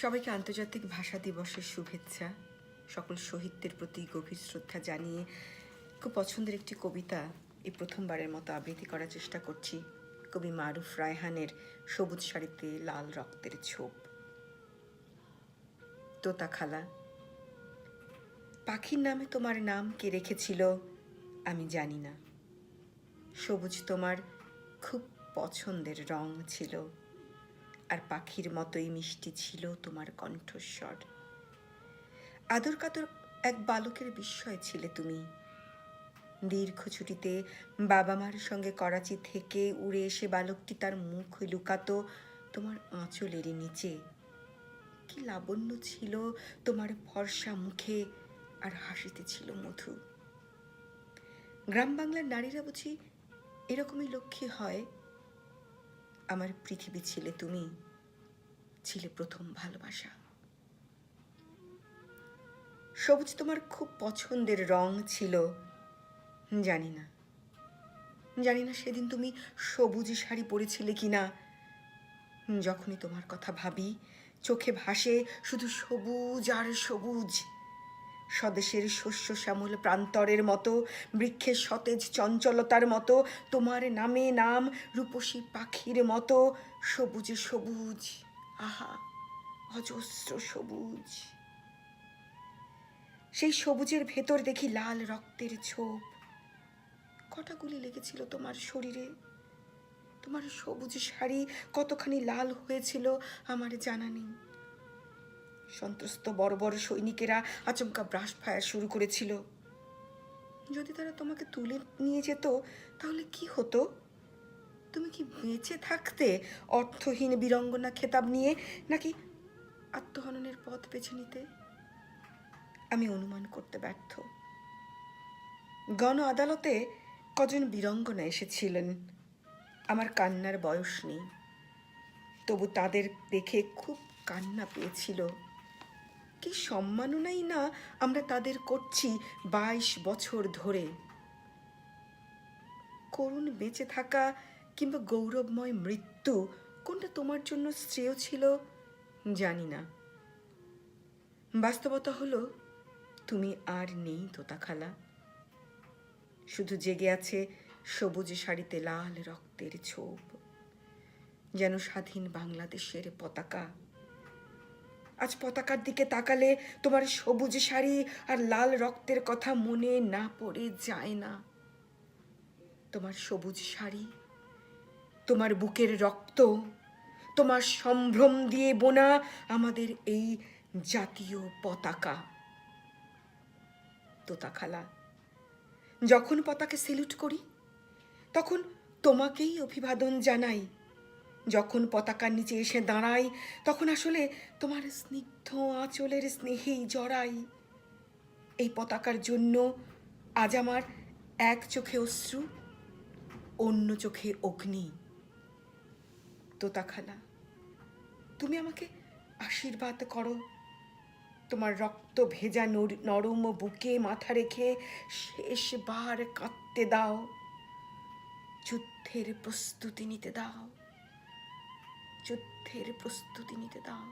সবাইকে আন্তর্জাতিক ভাষা দিবসের শুভেচ্ছা। সকল শহীদদের প্রতি গভীর শ্রদ্ধা জানিয়ে খুব পছন্দের একটি কবিতা এই প্রথমবারের মতো আবৃত্তি করার চেষ্টা করছি। কবি মারুফ রায়হানের সবুজ শাড়িতে লাল রক্তের ছোপ। তোতা খালা, পাখির নামে তোমার নাম কে রেখেছিল আমি জানি না। সবুজ তোমার খুব পছন্দের রং ছিল। আর পাখির মতোই মিষ্টি ছিল তোমার কণ্ঠস্বর। আদর কাতর এক বালকের বিস্ময় ছিলে তুমি। দীর্ঘ ছুটিতে বাবা মার সঙ্গে করাচি থেকে উড়ে এসে বালকটি তার মুখ লুকাতো তোমার আঁচলেরই নিচে। কি লাবণ্য ছিল তোমার ফর্সা মুখে আর হাসিতে ছিল মধু। গ্রাম বাংলার নারীরা বুঝি এরকমই লক্ষ্মী হয় আমার পৃথিবী ছিলে তুমি, ছিলে প্রথম ভালোবাসা। সবুজ তোমার খুব পছন্দের রং ছিল, জানি না। জানি না সেদিন তুমি সবুজ শাড়ি পরেছিলে কি না যখনই তোমার কথা ভাবি, চোখে ভাসে শুধু সবুজ আর সবুজ। স্বদেশের শস্য শ্যামল প্রান্তরের মতো, বৃক্ষের সতেজ চঞ্চলতার মতো, তোমার নামে নাম রূপসী পাখির মতো, সবুজে সবুজ, আহা, অজস্র সবুজ। সেই সবুজের ভেতর দেখি লাল রক্তের ছোপ। কটা গুলি লেগেছিল তোমার শরীরে? তোমার সবুজ শাড়ি কতখানি লাল হয়েছিল আমার জানা নেই। সন্ত্রস্ত বড় বড় সৈনিকেরা আচমকা ব্রাশ ফায়ার শুরু করেছিল। যদি তারা তোমাকে তুলে নিয়ে যেত, তাহলে কি হতো? তুমি কি বেঁচে থাকতে অর্থহীন বীরঙ্গনা খেতাব নিয়ে, নাকি আত্মহননের পথ বেছে নিতে? আমি অনুমান করতে ব্যর্থ। গণ আদালতে কজন বীরঙ্গনা এসেছিলেন? আমার কান্নার বয়স নেই। তবু তাদের দেখে খুব কান্না পেয়েছিল। কি সম্মাননাই না আমরা তাদের করছি বাইশ বছর ধরে। করুণ বেঁচে থাকা কিংবা গৌরবময় মৃত্যু কোনটা তোমার জন্য শ্রেয় ছিল জানি না। বাস্তবতা হলো, তুমি আর নেই তোতা খালা শুধু জেগে আছে সবুজ শাড়িতে লাল রক্তের ছোপ। যেন স্বাধীন বাংলাদেশের পতাকা। আজ পতাকার দিকে তাকালে তোমার সবুজ শাড়ি আর লাল রক্তের কথা মনে না পড়ে যায় না। তোমার সবুজ শাড়ি, তোমার বুকের রক্ত, তোমার সম্ভ্রম দিয়ে বোনা আমাদের এই জাতীয় পতাকা। তোতা খালা যখন পতাকা সেলুট করি, তখন তোমাকেই অভিবাদন জানাই যখন পতাকার নিচে এসে দাঁড়াই, তখন আসলে তোমার স্নিগ্ধ আঁচলের স্নেহেই জড়াই। এই পতাকার জন্য আজ আমার এক চোখে অশ্রু, অন্য চোখে অগ্নি। তোতা খালা তুমি আমাকে আশীর্বাদ করো। তোমার রক্ত ভেজা নরম বুকে মাথা রেখে শেষবার কাঁদতে দাও। যুদ্ধের প্রস্তুতি নিতে দাও। যুদ্ধের প্রস্তুতি নিতে দাও।